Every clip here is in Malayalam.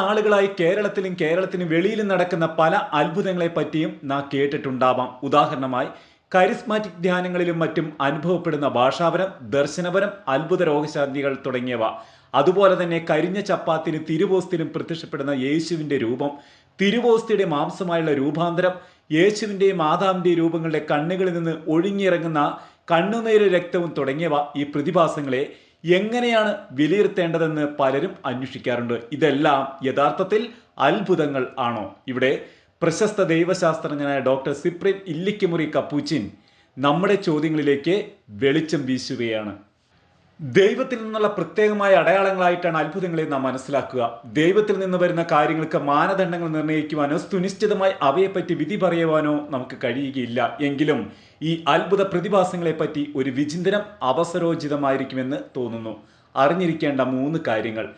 നാളുകളായി കേരളത്തിലും കേരളത്തിന് വെളിയിലും നടക്കുന്ന പല അത്ഭുതങ്ങളെ പറ്റിയും നാം കേട്ടിട്ടുണ്ടാവാം. ഉദാഹരണമായി കരിസ്മാറ്റിക് ധ്യാനങ്ങളിലും മറ്റും അനുഭവപ്പെടുന്ന ഭാഷാപരം ദർശനപരം അത്ഭുത രോഗശാന്തികൾ തുടങ്ങിയവ. അതുപോലെ തന്നെ കരിഞ്ഞ ചപ്പാത്തിന് തിരുവോസ്തിലും പ്രത്യക്ഷപ്പെടുന്ന യേശുവിന്റെ രൂപം തിരുവോസ്തിയുടെ മാംസമായുള്ള രൂപാന്തരം യേശുവിന്റെയും മാതാവിന്റെയും രൂപങ്ങളുടെ കണ്ണുകളിൽ നിന്ന് ഒഴുങ്ങിയിറങ്ങുന്ന കണ്ണുനീര് രക്തവും തുടങ്ങിയവ ഈ പ്രതിഭാസങ്ങളെ എങ്ങനെയാണ് വിലയിരുത്തേണ്ടതെന്ന് പലരും അന്വേഷിക്കാറുണ്ട്. ഇതെല്ലാം യഥാർത്ഥത്തിൽ അത്ഭുതങ്ങൾ ആണോ? ഇവിടെ പ്രശസ്ത ദൈവശാസ്ത്രജ്ഞനായ ഡോക്ടർ സിപ്രിൻ ഇല്ലിക്കുമുറി കപ്പൂച്ചിൻ നമ്മുടെ ചോദ്യങ്ങളിലേക്ക് വെളിച്ചം വീശുകയാണ്. ദൈവത്തിൽ നിന്നുള്ള പ്രത്യേകമായ അടയാളങ്ങളായിട്ടാണ് അത്ഭുതങ്ങളെ നാം മനസ്സിലാക്കുക. ദൈവത്തിൽ നിന്ന് വരുന്ന കാര്യങ്ങൾക്ക് മാനദണ്ഡങ്ങൾ നിർണയിക്കുവാനോ സുനിശ്ചിതമായി അവയെപ്പറ്റി വിധി പറയുവാനോ നമുക്ക് കഴിയുകയില്ല. എങ്കിലും ഈ അത്ഭുത പ്രതിഭാസങ്ങളെപ്പറ്റി ഒരു വിചിന്തനം അവസരോചിതമായിരിക്കുമെന്ന് തോന്നുന്നു. അറിഞ്ഞിരിക്കേണ്ട മൂന്ന് കാര്യങ്ങൾ.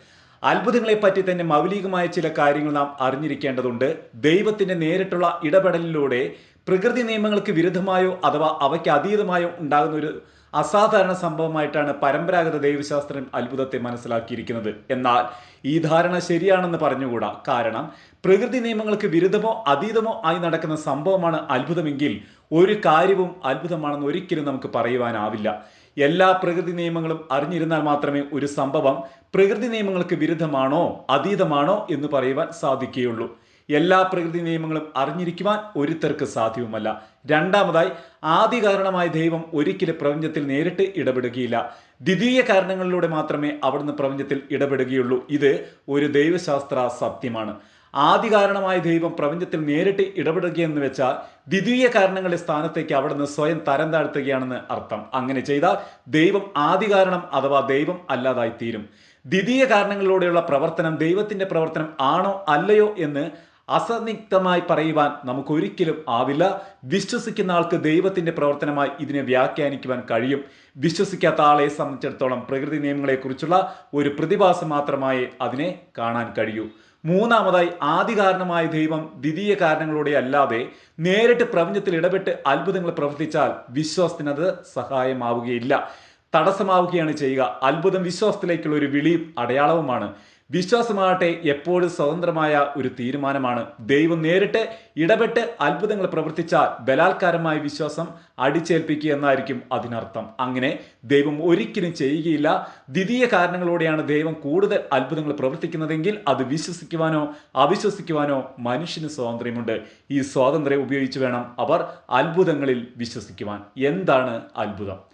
അത്ഭുതങ്ങളെപ്പറ്റി തന്നെ മൗലികമായ ചില കാര്യങ്ങൾ നാം അറിഞ്ഞിരിക്കേണ്ടതുണ്ട്. ദൈവത്തിന്റെ നേരിട്ടുള്ള ഇടപെടലിലൂടെ പ്രകൃതി നിയമങ്ങൾക്ക് വിരുദ്ധമായോ അഥവാ അവയ്ക്ക് അതീതമായോ ഉണ്ടാകുന്ന ഒരു അസാധാരണ സംഭവമായിട്ടാണ് പരമ്പരാഗത ദൈവശാസ്ത്രം അത്ഭുതത്തെ മനസ്സിലാക്കിയിരിക്കുന്നത്. എന്നാൽ ഈ ധാരണ ശരിയാണെന്ന് പറഞ്ഞുകൂടാ? കാരണം പ്രകൃതി നിയമങ്ങൾക്ക് വിരുദ്ധമോ അതീതമോ ആയി നടക്കുന്ന സംഭവമാണ് അത്ഭുതമെങ്കിൽ ഒരു കാര്യവും അത്ഭുതമാണെന്ന് ഒരിക്കലും നമുക്ക് പറയുവാനാവില്ല. എല്ലാ പ്രകൃതി നിയമങ്ങളും അറിഞ്ഞിരുന്നാൽ മാത്രമേ ഒരു സംഭവം പ്രകൃതി നിയമങ്ങൾക്ക് വിരുദ്ധമാണോ അതീതമാണോ എന്ന് പറയുവാൻ സാധിക്കുകയുള്ളൂ. എല്ലാ പ്രകൃതി നിയമങ്ങളും അറിഞ്ഞിരിക്കുവാൻ ഒരുത്തർക്ക് സാധ്യവുമല്ല. രണ്ടാമതായി ആദ്യ കാരണമായ ദൈവം ഒരിക്കലും പ്രപഞ്ചത്തിൽ നേരിട്ട് ഇടപെടുകയില്ല. ദ്വിതീയ കാരണങ്ങളിലൂടെ മാത്രമേ അവിടുന്ന് പ്രപഞ്ചത്തിൽ ഇടപെടുകയുള്ളൂ. ഇത് ഒരു ദൈവശാസ്ത്ര സത്യമാണ്. ആദ്യ കാരണമായ ദൈവം പ്രപഞ്ചത്തിൽ നേരിട്ട് ഇടപെടുകയെന്ന് വെച്ചാൽ ദ്വിതീയ കാരണങ്ങളുടെ സ്ഥാനത്തേക്ക് അവിടുന്ന് സ്വയം തരം താഴ്ത്തുകയാണെന്ന് അർത്ഥം. അങ്ങനെ ചെയ്താൽ ദൈവം ആദ്യ കാരണം അഥവാ ദൈവം അല്ലാതായി തീരും ദ്വിതീയ കാരണങ്ങളിലൂടെയുള്ള പ്രവർത്തനം ദൈവത്തിന്റെ പ്രവർത്തനം ആണോ അല്ലയോ എന്ന് അസന്നിഗ്ധമായി പറയുവാൻ നമുക്ക് ഒരിക്കലും ആവില്ല. വിശ്വസിക്കുന്ന ആൾക്ക് ദൈവത്തിന്റെ പ്രവർത്തനമായി ഇതിനെ വ്യാഖ്യാനിക്കുവാൻ കഴിയും. വിശ്വസിക്കാത്ത ആളെ സംബന്ധിച്ചിടത്തോളം പ്രകൃതി നിയമങ്ങളെക്കുറിച്ചുള്ള ഒരു പ്രതിഭാസം മാത്രമായി അതിനെ കാണാൻ കഴിയൂ. മൂന്നാമതായി ആദ്യ കാരണമായ ദൈവം ദ്വിതീയ കാരണങ്ങളോടെ അല്ലാതെ നേരിട്ട് പ്രപഞ്ചത്തിൽ ഇടപെട്ട് അത്ഭുതങ്ങൾ പ്രവർത്തിച്ചാൽ വിശ്വാസത്തിനത് സഹായമാവുകയില്ല. തടസ്സമാവുകയാണ് ചെയ്യുക. അത്ഭുതം വിശ്വാസത്തിലേക്കുള്ള ഒരു വിളിയും അടയാളവുമാണ്. വിശ്വാസമാകട്ടെ എപ്പോഴും സ്വതന്ത്രമായ ഒരു തീരുമാനമാണ്. ദൈവം നേരിട്ട് ഇടപെട്ട് അത്ഭുതങ്ങൾ പ്രവർത്തിച്ചാൽ ബലാത്കാരമായ വിശ്വാസം അടിച്ചേൽപ്പിക്കുക എന്നായിരിക്കും അതിനർത്ഥം. അങ്ങനെ ദൈവം ഒരിക്കലും ചെയ്യുകയില്ല. ദ്വിതീയ കാരണങ്ങളോടെയാണ് ദൈവം കൂടുതൽ അത്ഭുതങ്ങൾ പ്രവർത്തിക്കുന്നതെങ്കിൽ അത് വിശ്വസിക്കുവാനോ അവിശ്വസിക്കുവാനോ മനുഷ്യന് സ്വാതന്ത്ര്യമുണ്ട്. ഈ സ്വാതന്ത്ര്യം ഉപയോഗിച്ച് വേണം അവർ അത്ഭുതങ്ങളിൽ വിശ്വസിക്കുവാൻ. എന്താണ് അത്ഭുതം?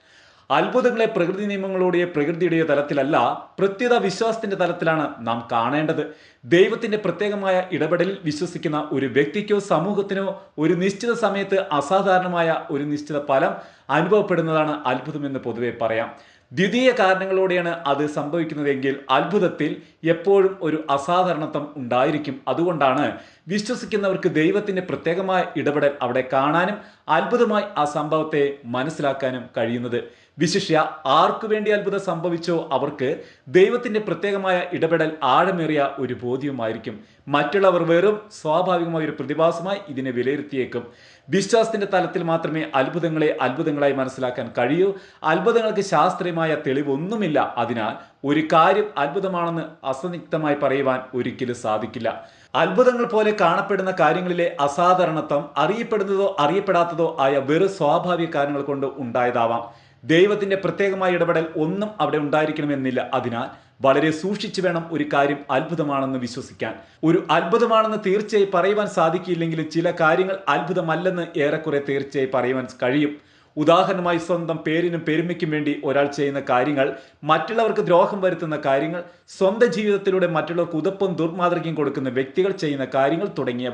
അത്ഭുതങ്ങളെ പ്രകൃതി നിയമങ്ങളോടെയോ പ്രകൃതിയുടെയോ തലത്തിലല്ല പ്രത്യേക വിശ്വാസത്തിന്റെ തലത്തിലാണ് നാം കാണേണ്ടത്. ദൈവത്തിന്റെ പ്രത്യേകമായ ഇടപെടലിൽ വിശ്വസിക്കുന്ന ഒരു വ്യക്തിക്കോ സമൂഹത്തിനോ ഒരു നിശ്ചിത സമയത്ത് അസാധാരണമായ ഒരു നിശ്ചിത ഫലം അനുഭവപ്പെടുന്നതാണ് അത്ഭുതമെന്ന് പൊതുവെ പറയാം. ദ്വിതീയ കാരണങ്ങളോടെയാണ് അത് സംഭവിക്കുന്നതെങ്കിൽ അത്ഭുതത്തിൽ എപ്പോഴും ഒരു അസാധാരണത്വം ഉണ്ടായിരിക്കും. അതുകൊണ്ടാണ് വിശ്വസിക്കുന്നവർക്ക് ദൈവത്തിന്റെ പ്രത്യേകമായ ഇടപെടൽ അവിടെ കാണാനും അത്ഭുതമായി ആ സംഭവത്തെ മനസ്സിലാക്കാനും കഴിയുന്നത്. വിശിഷ്യ ആർക്കു വേണ്ടി അത്ഭുതം സംഭവിച്ചോ അവർക്ക് ദൈവത്തിന്റെ പ്രത്യേകമായ ഇടപെടൽ ആഴമേറിയ ഒരു ബോധ്യവുമായിരിക്കും. മറ്റുള്ളവർ വെറും സ്വാഭാവികമായ ഒരു പ്രതിഭാസമായി ഇതിനെ വിലയിരുത്തിയേക്കും. വിശ്വാസത്തിന്റെ തലത്തിൽ മാത്രമേ അത്ഭുതങ്ങളെ അത്ഭുതങ്ങളായി മനസ്സിലാക്കാൻ കഴിയൂ. അത്ഭുതങ്ങൾക്ക് ശാസ്ത്രീയമായ തെളിവൊന്നുമില്ല. അതിനാൽ ഒരു കാര്യം അത്ഭുതമാണെന്ന് അസന്നിഗ്ധമായി പറയുവാൻ ഒരിക്കലും സാധിക്കില്ല. അത്ഭുതങ്ങൾ പോലെ കാണപ്പെടുന്ന കാര്യങ്ങളിലെ അസാധാരണത്വം അറിയപ്പെടുന്നതോ അറിയപ്പെടാത്തതോ ആയ വെറു സ്വാഭാവിക കാര്യങ്ങൾ കൊണ്ട് ഉണ്ടായതാവാം. ദൈവത്തിന്റെ പ്രത്യേകമായ ഇടപെടൽ ഒന്നും അവിടെ ഉണ്ടായിരിക്കണമെന്നില്ല. അതിനാൽ വളരെ സൂക്ഷിച്ചു വേണം ഒരു കാര്യം അത്ഭുതമാണെന്ന് വിശ്വസിക്കാൻ. ഒരു അത്ഭുതമാണെന്ന് തീർച്ചയായി പറയുവാൻ സാധിക്കില്ലെങ്കിലും ചില കാര്യങ്ങൾ അത്ഭുതമല്ലെന്ന് ഏറെക്കുറെ തീർച്ചയായി പറയുവാൻ കഴിയും. ഉദാഹരണമായി സ്വന്തം പേരിനും പെരുമയ്ക്കും വേണ്ടി ഒരാൾ ചെയ്യുന്ന കാര്യങ്ങൾ മറ്റുള്ളവർക്ക് ദ്രോഹം വരുത്തുന്ന കാര്യങ്ങൾ സ്വന്തം ജീവിതത്തിലൂടെ മറ്റുള്ളവർക്ക് ഉതപ്പും ദുർമാതൃകയും കൊടുക്കുന്ന വ്യക്തികൾ ചെയ്യുന്ന കാര്യങ്ങൾ തുടങ്ങിയവ.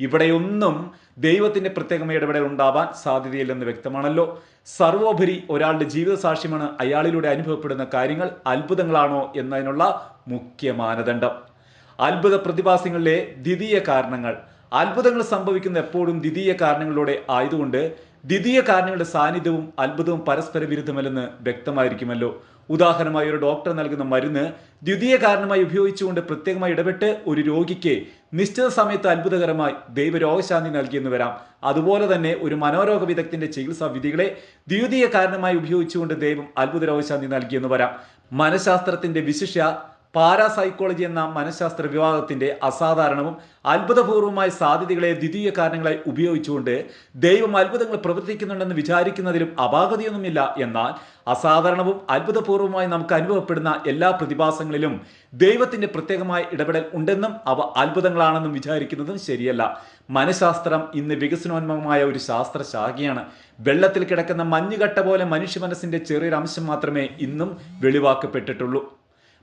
ഇവിടെയൊന്നും ദൈവത്തിന്റെ പ്രത്യേകം ഇടപെടൽ ഉണ്ടാവാൻ സാധ്യതയില്ലെന്ന് വ്യക്തമാണല്ലോ. സർവോപരി ഒരാളുടെ ജീവിത സാക്ഷ്യമാണ് അയാളിലൂടെ അനുഭവപ്പെടുന്ന കാര്യങ്ങൾ അത്ഭുതങ്ങളാണോ എന്നതിനുള്ള മുഖ്യ മാനദണ്ഡം. അത്ഭുത പ്രതിഭാസങ്ങളിലെ ദ്വിതീയ കാരണങ്ങൾ. അത്ഭുതങ്ങൾ സംഭവിക്കുന്ന എപ്പോഴും ദ്വിതീയ കാരണങ്ങളിലൂടെ ആയതുകൊണ്ട് ദ്വിതീയ കാരണങ്ങളുടെ സാന്നിധ്യവും അത്ഭുതവും പരസ്പര വിരുദ്ധമല്ലെന്ന് വ്യക്തമായിരിക്കുമല്ലോ. ഉദാഹരണമായി ഒരു ഡോക്ടർ നൽകുന്ന മരുന്ന് ദ്വിതീയ കാരണമായി ഉപയോഗിച്ചുകൊണ്ട് പ്രത്യേകമായി ഇടപെട്ട് ഒരു രോഗിക്ക് നിശ്ചിത സമയത്ത് അത്ഭുതകരമായി ദൈവരോഗശാന്തി നൽകിയെന്ന് വരാം. അതുപോലെ തന്നെ ഒരു മനോരോഗ വിദഗ്ധന്റെ ചികിത്സാ വിധികളെ ദ്വിതീയ കാരണമായി ഉപയോഗിച്ചുകൊണ്ട് ദൈവം അത്ഭുത രോഗശാന്തി നൽകിയെന്ന് വരാം. മനഃശാസ്ത്രത്തിന്റെ വിശിഷ്യ പാരാസൈക്കോളജി എന്ന മനഃശാസ്ത്ര വിഭാഗത്തിന്റെ അസാധാരണവും അത്ഭുതപൂർവമായ സാധ്യതകളെ ദ്വിതീയ കാരണങ്ങളായി ഉപയോഗിച്ചുകൊണ്ട് ദൈവം അത്ഭുതങ്ങൾ പ്രവർത്തിക്കുന്നുണ്ടെന്ന് വിചാരിക്കുന്നതിലും അപാകതയൊന്നുമില്ല എന്നാൽ അസാധാരണവും അത്ഭുതപൂർവമായി നമുക്ക് അനുഭവപ്പെടുന്ന എല്ലാ പ്രതിഭാസങ്ങളിലും ദൈവത്തിന്റെ പ്രത്യേകമായ ഇടപെടൽ ഉണ്ടെന്നും അവ അത്ഭുതങ്ങളാണെന്നും വിചാരിക്കുന്നതും ശരിയല്ല. മനഃശാസ്ത്രം ഇന്ന് വികസനോന്മുഖമായ ഒരു ശാസ്ത്രശാഖയാണ്. വെള്ളത്തിൽ കിടക്കുന്ന മഞ്ഞുകട്ട പോലെ മനുഷ്യ മനസ്സിന്റെ ചെറിയൊരു അംശം മാത്രമേ ഇന്നും വെളിവാക്കപ്പെട്ടിട്ടുള്ളൂ.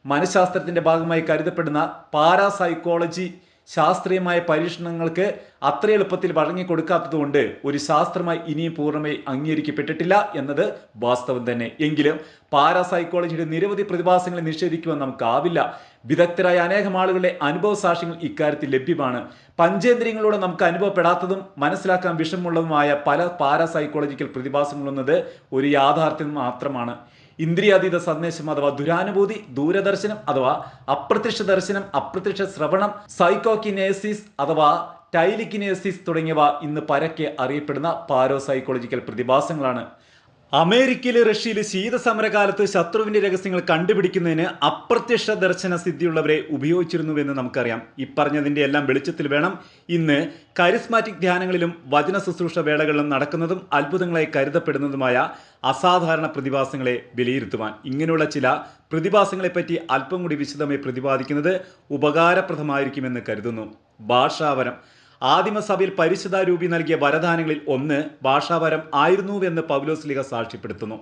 മനഃശാസ്ത്രത്തിന്റെ ഭാഗമായി കരുതപ്പെടുന്ന പാരാസൈക്കോളജി ശാസ്ത്രീയമായ പരീക്ഷണങ്ങൾക്ക് അത്ര എളുപ്പത്തിൽ വഴങ്ങിക്കൊടുക്കാത്തതുകൊണ്ട് ഒരു ശാസ്ത്രമായി ഇനിയും പൂർണമായി അംഗീകരിക്കപ്പെട്ടിട്ടില്ല എന്നത് വാസ്തവം തന്നെ. എങ്കിലും പാരാസൈക്കോളജിയുടെ നിരവധി പ്രതിഭാസങ്ങളെ നിഷേധിക്കുവാൻ നമുക്കാവില്ല. വിദഗ്ധരായ അനേകം ആളുകളുടെ അനുഭവ സാക്ഷ്യങ്ങൾ ഇക്കാര്യത്തിൽ ലഭ്യമാണ്. പഞ്ചേന്ദ്രിയങ്ങളോട് നമുക്ക് അനുഭവപ്പെടാത്തതും മനസ്സിലാക്കാൻ വിഷമമുള്ളതുമായ പല പാരാസൈക്കോളജിക്കൽ പ്രതിഭാസങ്ങളെന്നത് ഒരു യാഥാർത്ഥ്യം മാത്രമാണ്. ഇന്ദ്രിയാതീത സന്ദേശം അഥവാ ദുരാനുഭൂതി ദൂരദർശനം അഥവാ അപ്രത്യക്ഷ ദർശനം അപ്രത്യക്ഷ ശ്രവണം സൈക്കോക്കിനേസിസ് അഥവാ ടൈലിക്കിനേസിസ് തുടങ്ങിയവ ഇന്ന് പരക്കെ അറിയപ്പെടുന്ന പാരോസൈക്കോളജിക്കൽ പ്രതിഭാസങ്ങളാണ്. അമേരിക്കയിലെ റഷ്യയിലെ ശീതസമരകാലത്ത് ശത്രുവിന്റെ രഹസ്യങ്ങൾ കണ്ടുപിടിക്കുന്നതിന് അപ്രത്യക്ഷ ദർശന സിദ്ധിയുള്ളവരെ ഉപയോഗിച്ചിരുന്നുവെന്ന് നമുക്കറിയാം. ഇപ്പറഞ്ഞതിന്റെ എല്ലാം വെളിച്ചത്തിൽ വേണം ഇന്ന് കരിസ്മാറ്റിക് ധ്യാനങ്ങളിലും വചന ശുശ്രൂഷ വേളകളിലും നടക്കുന്നതും അത്ഭുതങ്ങളായി കരുതപ്പെടുന്നതുമായ അസാധാരണ പ്രതിഭാസങ്ങളെ വിലയിരുത്തുവാൻ. ഇങ്ങനെയുള്ള ചില പ്രതിഭാസങ്ങളെപ്പറ്റി അല്പം കൂടി വിശദമായി പ്രതിപാദിക്കുന്നത് ഉപകാരപ്രദമായിരിക്കുമെന്ന് കരുതുന്നു. ഭാഷാവരം ആദിമസഭയിൽ പരിശുദ്ധാരൂപി നൽകിയ വരദാനങ്ങളിൽ ഒന്ന് ഭാഷാവരം ആയിരുന്നുവെന്ന് പൗലോസ് ലിഹ സാക്ഷ്യപ്പെടുത്തുന്നു.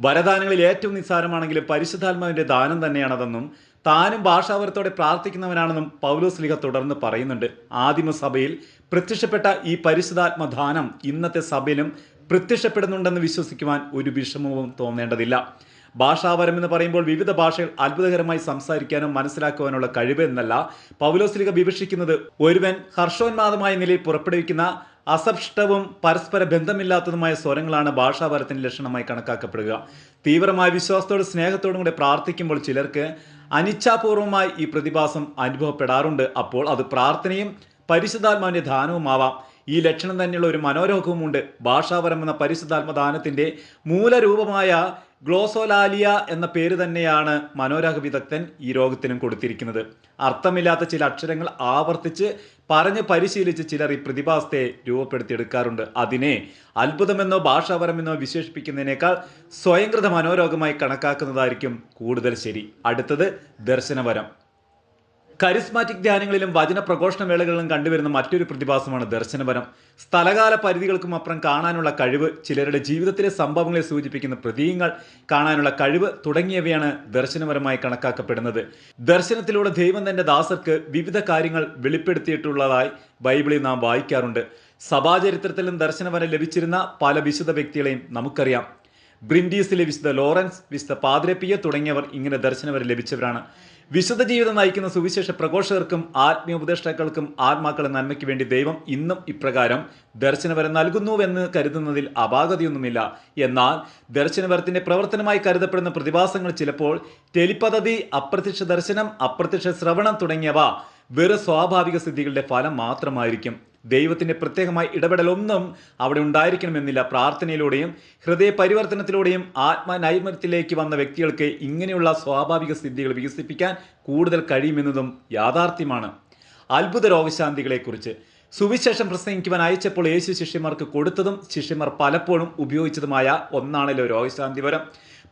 വരദാനങ്ങളിൽ ഏറ്റവും നിസ്സാരമാണെങ്കിലും പരിശുദ്ധാത്മാവിന്റെ ദാനം തന്നെയാണതെന്നും താനും ഭാഷാവരത്തോടെ പ്രാർത്ഥിക്കുന്നവനാണെന്നും പൗലോസ് ലിഹ തുടർന്ന് പറയുന്നുണ്ട്. ആദിമസഭയിൽ പ്രത്യക്ഷപ്പെട്ട ഈ പരിശുദ്ധാത്മദാനം ഇന്നത്തെ സഭയിലും പ്രത്യക്ഷപ്പെടുന്നുണ്ടെന്ന് വിശ്വസിക്കുവാൻ ഒരു വിഷമവും തോന്നേണ്ടതില്ല. ഭാഷാപരം എന്ന് പറയുമ്പോൾ വിവിധ ഭാഷകൾ അത്ഭുതകരമായി സംസാരിക്കാനും മനസ്സിലാക്കുവാനുള്ള കഴിവ് എന്നല്ല പൗലോസ്ലിക വിവക്ഷിക്കുന്നത് ഒരുവൻ ഹർഷോന്മാദമായ നിലയിൽ പുറപ്പെടുവിക്കുന്ന അസബ്ഷ്ടവും പരസ്പര ബന്ധമില്ലാത്തതുമായ സ്വരങ്ങളാണ് ഭാഷാപരത്തിന്റെ ലക്ഷണമായി കണക്കാക്കപ്പെടുക. തീവ്രമായ വിശ്വാസത്തോടും സ്നേഹത്തോടും കൂടെ പ്രാർത്ഥിക്കുമ്പോൾ ചിലർക്ക് അനിച്ഛാപൂർവമായി ഈ പ്രതിഭാസം അനുഭവപ്പെടാറുണ്ട്. അപ്പോൾ അത് പ്രാർത്ഥനയും പരിശുദ്ധാത്മാവിന്റെ ദാനവുമാവാം ഈ ലക്ഷണം തന്നെയുള്ള ഒരു മനോരോഗവുമുണ്ട്. ഭാഷാപരം എന്ന പരിശുദ്ധാത്മദാനത്തിന്റെ മൂലരൂപമായ ഗ്ലോസോലാലിയ എന്ന പേര് തന്നെയാണ് മനോരഹ വിദഗ്ധൻ ഈ രോഗത്തിനും കൊടുത്തിരിക്കുന്നത്. അർത്ഥമില്ലാത്ത ചില അക്ഷരങ്ങൾ ആവർത്തിച്ച് പറഞ്ഞ് പരിശീലിച്ച് ചിലർ ഈ പ്രതിഭാസത്തെ രൂപപ്പെടുത്തിയെടുക്കാറുണ്ട്. അതിനെ അത്ഭുതമെന്നോ ഭാഷാപരമെന്നോ വിശേഷിപ്പിക്കുന്നതിനേക്കാൾ സ്വയംകൃത മനോരോഗമായി കണക്കാക്കുന്നതായിരിക്കും കൂടുതൽ ശരി. അടുത്തത് ദർശനവരം കരിസ്മാറ്റിക് ധ്യാനങ്ങളിലും വചന പ്രഘോഷണ വേളകളിലും കണ്ടുവരുന്ന മറ്റൊരു പ്രതിഭാസമാണ് ദർശനപരം സ്ഥലകാല പരിധികൾക്കും അപ്പുറം കാണാനുള്ള കഴിവ് ചിലരുടെ ജീവിതത്തിലെ സംഭവങ്ങളെ സൂചിപ്പിക്കുന്ന പ്രതീകങ്ങൾ കാണാനുള്ള കഴിവ് തുടങ്ങിയവയാണ് ദർശനപരമായി കണക്കാക്കപ്പെടുന്നത്. ദർശനത്തിലൂടെ ദൈവം തന്റെ ദാസർക്ക് വിവിധ കാര്യങ്ങൾ വെളിപ്പെടുത്തിയിട്ടുള്ളതായി ബൈബിളിൽ നാം വായിക്കാറുണ്ട്. സഭാചരിത്രത്തിലും ദർശനവരം ലഭിച്ചിരുന്ന പല വിശുദ്ധ വ്യക്തികളെയും നമുക്കറിയാം. ബ്രിൻഡീസിലെ വിശുദ്ധ ലോറൻസ് വിശുദ്ധ പാദ്രപ്പിയ തുടങ്ങിയവർ ഇങ്ങനെ ദർശനവരം ലഭിച്ചവരാണ്. വിശുദ്ധ ജീവിതം നയിക്കുന്ന സുവിശേഷ പ്രഘോഷകർക്കും ആത്മീയ ഉപദേഷ്ടാക്കൾക്കും ആത്മാക്കളുടെ നന്മയ്ക്ക് വേണ്ടി ദൈവം ഇന്നും ഇപ്രകാരം ദർശനവരം നൽകുന്നുവെന്ന് കരുതുന്നതിൽ അപാകതയൊന്നുമില്ല. എന്നാൽ ദർശനവരത്തിന്റെ പ്രവർത്തനമായി കരുതപ്പെടുന്ന പ്രതിഭാസങ്ങൾ ചിലപ്പോൾ ടെലിപദ്ധതി അപ്രത്യക്ഷ ദർശനം അപ്രത്യക്ഷ ശ്രവണം തുടങ്ങിയവ വെറും സ്വാഭാവിക സ്ഥിതികളുടെ ഫലം മാത്രമായിരിക്കും. ദൈവത്തിന്റെ പ്രത്യേകമായ ഇടപെടലൊന്നും അവിടെ ഉണ്ടായിരിക്കണമെന്നില്ല. പ്രാർത്ഥനയിലൂടെയും ഹൃദയ പരിവർത്തനത്തിലൂടെയും ആത്മനൈമത്തിലേക്ക് വന്ന വ്യക്തികൾക്ക് ഇങ്ങനെയുള്ള സ്വാഭാവിക സ്ഥിതികൾ വികസിപ്പിക്കാൻ കൂടുതൽ കഴിയുമെന്നതും യാഥാർത്ഥ്യമാണ്. അത്ഭുത രോഗശാന്തികളെക്കുറിച്ച്. സുവിശേഷം പ്രസംഗിക്കുവാൻ അയച്ചപ്പോൾ യേശു ശിഷ്യന്മാർക്ക് കൊടുത്തതും ശിഷ്യന്മാർ പലപ്പോഴും ഉപയോഗിച്ചതുമായ ഒന്നാണല്ലോ രോഗശാന്തിപരം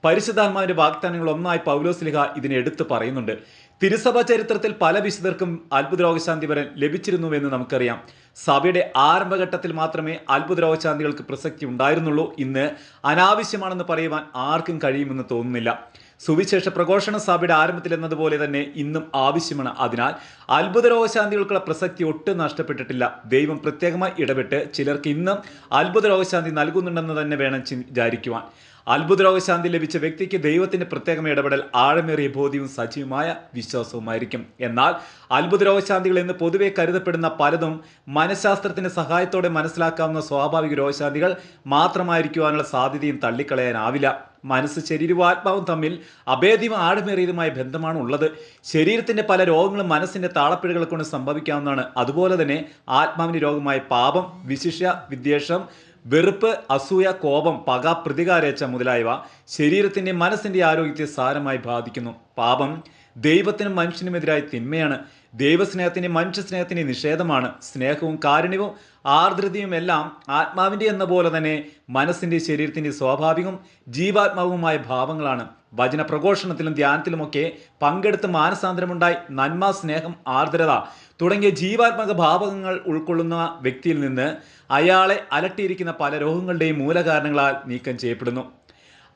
പരിശുദ്ധാത്മാവിന്റെ വാഗ്ദാനങ്ങൾ ഒന്നായി പൗലോസ്ലിഹ ഇതിനെ എടുത്തു പറയുന്നുണ്ട്. തിരുസഭ ചരിത്രത്തിൽ പല വിശുദ്ധർക്കും അത്ഭുത രോഗശാന്തി വരൻ ലഭിച്ചിരുന്നുവെന്ന് നമുക്കറിയാം. സഭയുടെ ആരംഭഘട്ടത്തിൽ മാത്രമേ അത്ഭുത രോഗശാന്തികൾക്ക് പ്രസക്തി ഉണ്ടായിരുന്നുള്ളൂ. ഇന്ന് അനാവശ്യമാണെന്ന് പറയുവാൻ ആർക്കും കഴിയുമെന്ന് തോന്നുന്നില്ല. സുവിശേഷ പ്രഘോഷണ സഭയുടെ ആരംഭത്തിൽ എന്നതുപോലെ തന്നെ ഇന്നും ആവശ്യമാണ്. അതിനാൽ അത്ഭുത രോഗശാന്തികൾക്കുള്ള പ്രസക്തി ഒട്ടും നഷ്ടപ്പെട്ടിട്ടില്ല. ദൈവം പ്രത്യേകമായി ഇടപെട്ട് ചിലർക്ക് ഇന്നും അത്ഭുത രോഗശാന്തി നൽകുന്നുണ്ടെന്ന് തന്നെ വേണം വിചാരിക്കുവാൻ. അത്ഭുത രോഗശാന്തി ലഭിച്ച വ്യക്തിക്ക് ദൈവത്തിന്റെ പ്രത്യേകം ഇടപെടൽ ആഴമേറിയ ബോധ്യവും സജീവമായ വിശ്വാസവുമായിരിക്കും. എന്നാൽ അത്ഭുത രോഗശാന്തികൾ എന്ന് പൊതുവെ കരുതപ്പെടുന്ന പലതും മനഃശാസ്ത്രത്തിന്റെ സഹായത്തോടെ മനസ്സിലാക്കാവുന്ന സ്വാഭാവിക രോഗശാന്തികൾ മാത്രമായിരിക്കുവാനുള്ള സാധ്യതയും തള്ളിക്കളയാനാവില്ല. മനസ്സ് ശരീരവും ആത്മാവും തമ്മിൽ അഭേദ്യം ആഴമേറിയതുമായ ബന്ധമാണ് ഉള്ളത്. ശരീരത്തിന്റെ പല രോഗങ്ങളും മനസ്സിന്റെ താളപ്പിഴകൾ കൊണ്ട് സംഭവിക്കാവുന്നതാണ്. അതുപോലെ തന്നെ ആത്മാവിന് രോഗമായ പാപം വിശിഷ്യ വിദ്വേഷം വെറുപ്പ് അസൂയ കോപം പക പ്രതികാരേച്ച മുതലായവ ശരീരത്തിന്റെ മനസ്സിന്റെ ആരോഗ്യത്തെ സാരമായി ബാധിക്കുന്നു. പാപം ദൈവത്തിനും മനുഷ്യനുമെതിരായ തിന്മയാണ്. ദൈവസ്നേഹത്തിന്റെ മനുഷ്യസ്നേഹത്തിന്റെ നിഷേധമാണ്. സ്നേഹവും കാരുണ്യവും ആർദ്രതയും എല്ലാം ആത്മാവിന്റെ എന്ന പോലെ തന്നെ മനസ്സിന്റെ ശരീരത്തിന്റെ സ്വാഭാവികവും ജീവാത്മാവുമായ ഭാവങ്ങളാണ്. വചന പ്രഘോഷണത്തിലും ധ്യാനത്തിലുമൊക്കെ പങ്കെടുത്ത് മാനസാന്തരമുണ്ടായി. നന്മ സ്നേഹം ആർദ്രത തുടങ്ങിയ ജീവാത്മക ഭാവങ്ങൾ ഉൾക്കൊള്ളുന്ന വ്യക്തിയിൽ നിന്ന് അയാളെ അലട്ടിയിരിക്കുന്ന പല രോഗങ്ങളുടെയും മൂലകാരണങ്ങളാൽ നീക്കം ചെയ്യപ്പെടുന്നു.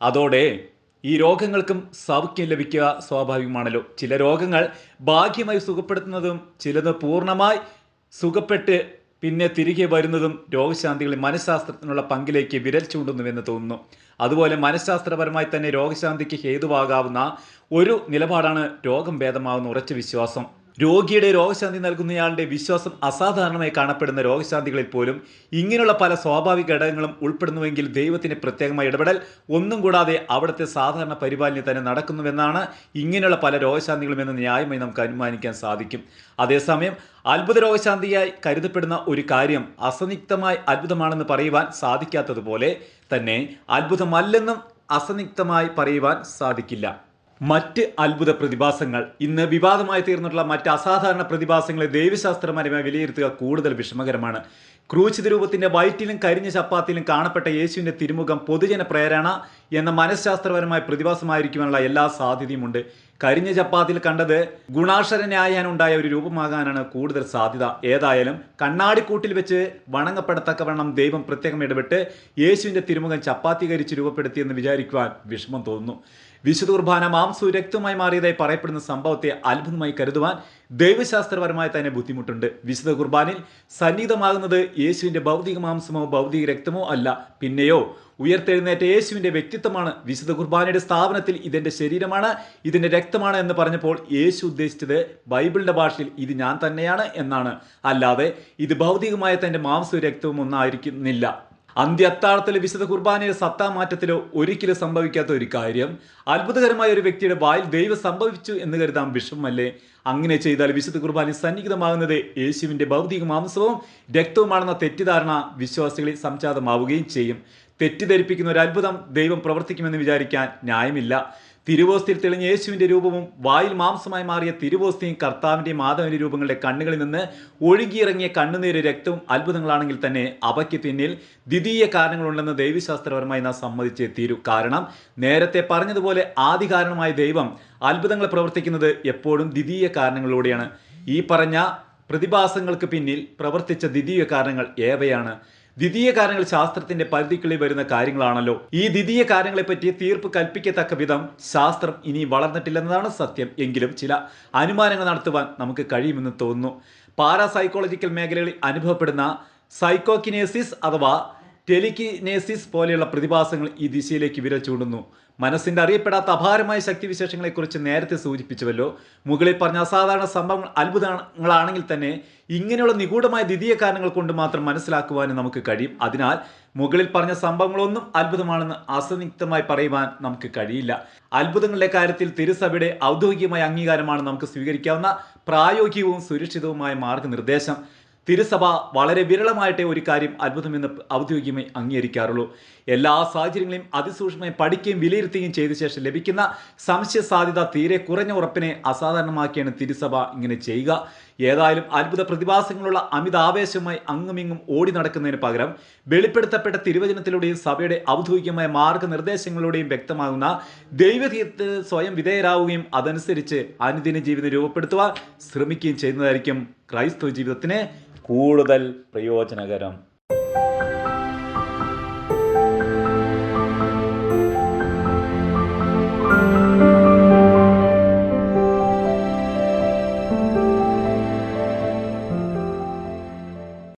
അതോടെ ഈ രോഗങ്ങൾക്കും സൗഖ്യം ലഭിക്കുക സ്വാഭാവികമാണല്ലോ. ചില രോഗങ്ങൾ ഭാഗ്യമായി സുഖപ്പെടുത്തുന്നതും ചിലത് പൂർണമായി സുഖപ്പെട്ട് പിന്നെ തിരികെ വരുന്നതും രോഗശാന്തികളിൽ മനഃശാസ്ത്രത്തിനുള്ള പങ്കിലേക്ക് വിരൽ ചൂണ്ടുന്നുവെന്ന് തോന്നുന്നു. അതുപോലെ മനഃശാസ്ത്രപരമായി തന്നെ രോഗശാന്തിക്ക് ഹേതുവാകാവുന്ന ഒരു നിലപാടാണ് രോഗം ഭേദമാവുന്ന ഉറച്ച വിശ്വാസം. രോഗിയുടെ രോഗശാന്തി നൽകുന്നയാളുടെ വിശ്വാസം അസാധാരണമായി കാണപ്പെടുന്ന രോഗശാന്തികളിൽ പോലും ഇങ്ങനെയുള്ള പല സ്വാഭാവിക ഘടകങ്ങളും ഉൾപ്പെടുന്നുവെങ്കിൽ ദൈവത്തിന് പ്രത്യേകമായ ഇടപെടൽ ഒന്നും കൂടാതെ അവിടുത്തെ സാധാരണ പരിപാലനം തന്നെ നടക്കുന്നുവെന്നാണ് ഇങ്ങനെയുള്ള പല രോഗശാന്തികളും എന്ന് ന്യായമായി നമുക്ക് അനുമാനിക്കാൻ സാധിക്കും. അതേസമയം അത്ഭുത രോഗശാന്തിയായി കരുതപ്പെടുന്ന ഒരു കാര്യം അസന്നിഗ്ധമായി അത്ഭുതമാണെന്ന് പറയുവാൻ സാധിക്കാത്തതുപോലെ തന്നെ അത്ഭുതമല്ലെന്നും അസന്നിഗ്ധമായി പറയുവാൻ സാധിക്കില്ല. മറ്റ് അത്ഭുത പ്രതിഭാസങ്ങൾ. ഇന്ന് വിവാദമായി തീർന്നിട്ടുള്ള മറ്റ് അസാധാരണ പ്രതിഭാസങ്ങളെ ദൈവശാസ്ത്രപരമായി വിലയിരുത്തുക കൂടുതൽ വിഷമകരമാണ്. ക്രൂശിത രൂപത്തിന്റെ വയറ്റിലും കരിഞ്ഞ ചപ്പാത്തിയിലും കാണപ്പെട്ട യേശുവിന്റെ തിരുമുഖം പൊതുജന പ്രേരണ എന്ന മനഃശാസ്ത്രപരമായ പ്രതിഭാസമായിരിക്കുവാനുള്ള എല്ലാ സാധ്യതയുമുണ്ട്. കരിഞ്ഞ ചപ്പാത്തിയിൽ കണ്ടത് ഗുണാക്ഷരനായാനുണ്ടായ ഒരു രൂപമാകാനാണ് കൂടുതൽ സാധ്യത. ഏതായാലും കണ്ണാടിക്കൂട്ടിൽ വെച്ച് വണങ്ങപ്പെടത്തക്കവണ്ണം ദൈവം പ്രത്യേകം ഇടപെട്ട് യേശുവിന്റെ തിരുമുഖം ചപ്പാത്തി കരിച്ച് രൂപപ്പെടുത്തിയെന്ന് വിചാരിക്കുവാൻ വിഷമം തോന്നുന്നു. വിശുദ്ധ കുർബാന മാംസു രക്തമായി മാറിയതായി പറയപ്പെടുന്ന സംഭവത്തെ അത്ഭുതമായി കരുതുവാൻ ദൈവശാസ്ത്രപരമായി തന്നെ ബുദ്ധിമുട്ടുണ്ട്. വിശുദ്ധ കുർബാനിൽ സന്നിഹിതമാകുന്നത് യേശുവിന്റെ ഭൗതിക മാംസമോ ഭൗതിക രക്തമോ അല്ല. പിന്നെയോ ഉയർത്തെഴുന്നേറ്റ യേശുവിന്റെ വ്യക്തിത്വമാണ് വിശുദ്ധ കുർബാനയുടെ സ്ഥാപനത്തിൽ ഇതിന്റെ ശരീരമാണ് ഇതിന്റെ രക്തമാണ് എന്ന് പറഞ്ഞപ്പോൾ യേശു ഉദ്ദേശിച്ചത് ബൈബിളിന്റെ ഭാഷയിൽ ഇത് ഞാൻ തന്നെയാണ് എന്നാണ്. അല്ലാതെ ഇത് ഭൗതികമായ തന്റെ മാംസവും രക്തവും ഒന്നായിരിക്കുന്നില്ല. അന്ത്യത്താഴത്തിലെ വിശുദ്ധ കുർബാനയുടെ സത്താ മാറ്റത്തിലോ ഒരിക്കലും സംഭവിക്കാത്ത ഒരു കാര്യം അത്ഭുതകരമായ ഒരു വ്യക്തിയുടെ വായിൽ ദൈവം സംഭവിച്ചു എന്ന് കരുതാം വിഷമല്ലേ അങ്ങനെ ചെയ്താൽ വിശുദ്ധ കുർബാന സന്നിഹിതമാകുന്നത് യേശുവിന്റെ ഭൗതിക മാംസവും രക്തവുമാണെന്ന തെറ്റിദ്ധാരണ വിശ്വാസികളിൽ സംജാതമാവുകയും ചെയ്യും. തെറ്റിദ്ധരിപ്പിക്കുന്ന ഒരു അത്ഭുതം ദൈവം പ്രവർത്തിക്കുമെന്ന് വിചാരിക്കാൻ ന്യായമില്ല. തിരുവോസ്തിയിൽ തെളിഞ്ഞ യേശുവിന്റെ രൂപവും വായിൽ മാംസമായി മാറിയ തിരുവോസ്തിയും കർത്താവിന്റെയും മാധവന്റെ രൂപങ്ങളുടെ കണ്ണുകളിൽ നിന്ന് ഒഴുകിയിറങ്ങിയ കണ്ണുനീര് രക്തവും അത്ഭുതങ്ങളാണെങ്കിൽ തന്നെ അവയ്ക്ക് പിന്നിൽ ദ്വിതീയ കാരണങ്ങളുണ്ടെന്ന് ദൈവശാസ്ത്രപരമായി നാം സമ്മതിച്ചേ തീരൂ. കാരണം നേരത്തെ പറഞ്ഞതുപോലെ ആദ്യ കാരണമായ ദൈവം അത്ഭുതങ്ങൾ പ്രവർത്തിക്കുന്നത് എപ്പോഴും ദ്വിതീയ കാരണങ്ങളിലൂടെയാണ് ഈ പറഞ്ഞ പ്രതിഭാസങ്ങൾക്ക് പിന്നിൽ പ്രവർത്തിച്ച ദ്വിതീയ കാരണങ്ങൾ ഏവയാണ്? ദ്വിതീയ കാരണങ്ങൾ ശാസ്ത്രത്തിന്റെ പരിധിക്കുള്ളിൽ വരുന്ന കാര്യങ്ങളാണല്ലോ. ഈ ദ്വിതീയ കാര്യങ്ങളെ പറ്റി തീർപ്പ് കൽപ്പിക്കത്തക്ക വിധം ശാസ്ത്രം ഇനി വളർന്നിട്ടില്ലെന്നതാണ് സത്യം. എങ്കിലും ചില അനുമാനങ്ങൾ നടത്തുവാൻ നമുക്ക് കഴിയുമെന്ന് തോന്നുന്നു. പാരാസൈക്കോളജിക്കൽ മേഖലകളിൽ അനുഭവപ്പെടുന്ന സൈക്കോക്കിനേസിസ് അഥവാ ടെലിക്കിനേസിസ് പോലെയുള്ള പ്രതിഭാസങ്ങൾ ഈ ദിശയിലേക്ക് വിരൽ ചൂണ്ടുന്നു. മനസ്സിന്റെ അറിയപ്പെടാത്ത അപാരമായ ശക്തിവിശേഷങ്ങളെക്കുറിച്ച് നേരത്തെ സൂചിപ്പിച്ചുവല്ലോ. മുകളിൽ പറഞ്ഞ അസാധാരണ സംഭവങ്ങൾ അത്ഭുതങ്ങളാണെങ്കിൽ തന്നെ ഇങ്ങനെയുള്ള നിഗൂഢമായ ദ്വിതീയ കാരണങ്ങൾ കൊണ്ട് മാത്രം മനസ്സിലാക്കുവാനും നമുക്ക് കഴിയും. അതിനാൽ മുകളിൽ പറഞ്ഞ സംഭവങ്ങളൊന്നും അത്ഭുതമാണെന്ന് അസന്നിഗ്ധമായി പറയുവാൻ നമുക്ക് കഴിയില്ല. അത്ഭുതങ്ങളുടെ കാര്യത്തിൽ തിരുസഭയുടെ ഔദ്യോഗികമായ അംഗീകാരമാണ് നമുക്ക് സ്വീകരിക്കാവുന്ന പ്രായോഗികവും സുരക്ഷിതവുമായ മാർഗനിർദ്ദേശം. തിരുസഭ വളരെ വിരളമായിട്ടേ ഒരു കാര്യം അത്ഭുതമെന്ന് ഔദ്യോഗികമായി അംഗീകരിക്കാറുള്ളൂ. എല്ലാ സാഹചര്യങ്ങളെയും അതിസൂക്ഷ്മമായി പഠിക്കുകയും വിലയിരുത്തുകയും ചെയ്ത ശേഷം ലഭിക്കുന്ന സംശയ സാധ്യത തീരെ കുറഞ്ഞ ഉറപ്പിനെ അസാധാരണമാക്കിയാണ് തിരുസഭ ഇങ്ങനെ ചെയ്യുക. ഏതായാലും അത്ഭുത പ്രതിഭാസങ്ങളുള്ള അമിത ആവേശമായി അങ്ങുമിങ്ങും ഓടി നടക്കുന്നതിന് പകരം വെളിപ്പെടുത്തപ്പെട്ട തിരുവചനത്തിലൂടെയും സഭയുടെ ഔദ്യോഗികമായ മാർഗനിർദ്ദേശങ്ങളിലൂടെയും വ്യക്തമാകുന്ന ദൈവതീയത്തിന് സ്വയം വിധേയരാവുകയും അതനുസരിച്ച് അനുദിന ജീവിതം രൂപപ്പെടുത്തുവാൻ ശ്രമിക്കുകയും ചെയ്യുന്നതായിരിക്കും ക്രൈസ്തവ ജീവിതത്തിന് കൂടുതൽ പ്രയോജനകരം